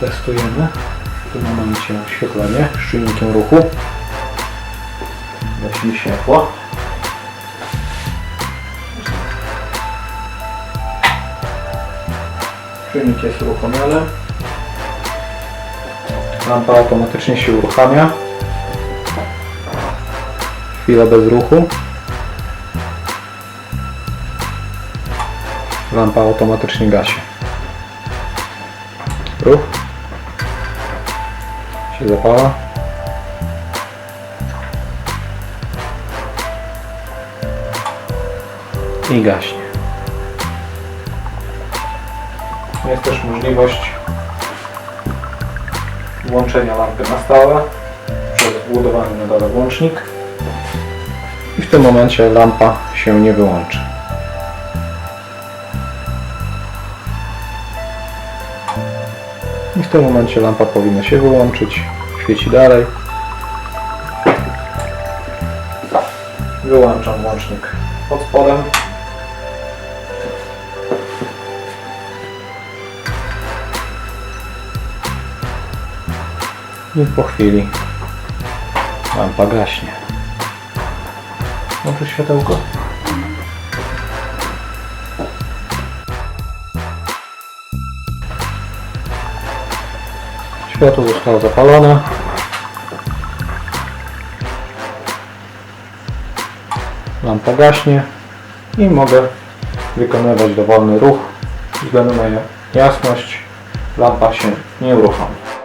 Testujemy w tym momencie oświetlenie z czujnikiem ruchu. Gasimy światło. Czujnik jest uruchomiony. Lampa automatycznie się uruchamia. Chwila bez ruchu. Lampa automatycznie gasi. Ruch. Się zapala. I gaśnie. Jest też możliwość włączenia lampy na stałe przez wbudowany na dole włącznik i w tym momencie lampa się nie wyłączy. I w tym momencie lampa powinna się wyłączyć, świeci dalej. Wyłączam włącznik pod spodem. I po chwili lampa gaśnie. Może światełko? Światło zostało zapalone. Lampa gaśnie i mogę wykonywać dowolny ruch. Ze względu na jasność lampa się nie uruchomi.